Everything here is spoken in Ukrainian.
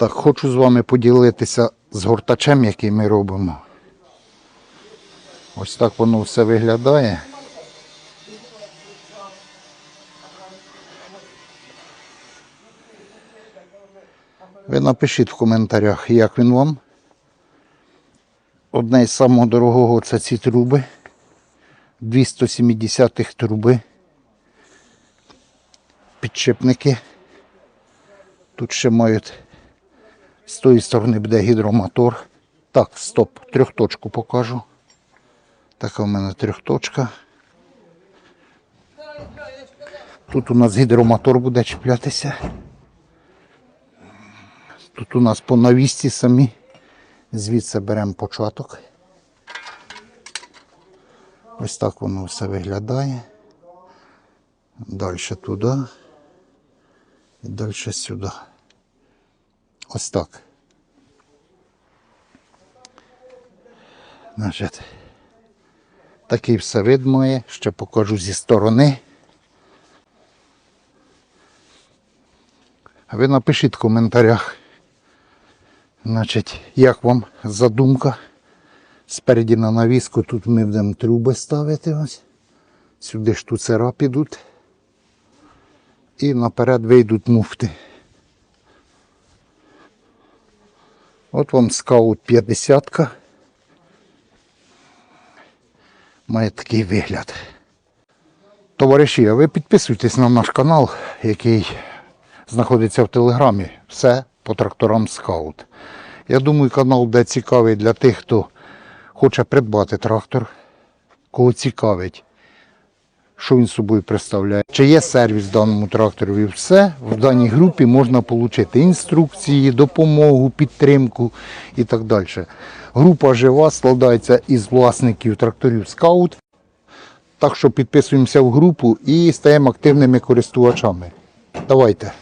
Так, хочу з вами поділитися з гортачем, який ми робимо. Ось так воно все виглядає. Ви напишіть в коментарях, як він вам. Одне із самого це ці труби. 270 х труби. Підшипники. Тут ще мають з тої сторони буде гідромотор. Так, стоп, трьохточку покажу. Така в мене трьохточка. Тут у нас гідромотор буде чіплятися. Тут у нас по навісті самі. Звідси беремо початок. Ось так воно все виглядає. Далі туди. І далі сюди. Ось так. Значить, такий все вид має. Ще покажу зі сторони. А ви напишіть в коментарях, значить, як вам задумка. Спереді на навіску тут ми будемо труби ставити ось. Сюди штуцера підуть. І наперед вийдуть муфти. От вам скаут 50 -ка. Має такий вигляд. Товариші, а ви підписуйтесь на наш канал, який знаходиться в телеграмі. Все по тракторам скаут. Я думаю, канал буде цікавий для тих, хто хоче придбати трактор, кого цікавить, що він собою представляє, чи є сервіс даному трактору. І все в даній групі можна отримати інструкції, допомогу, підтримку і так далі. Група жива складається із власників тракторів скаут. Так що підписуємося в групу і стаємо активними користувачами. Давайте.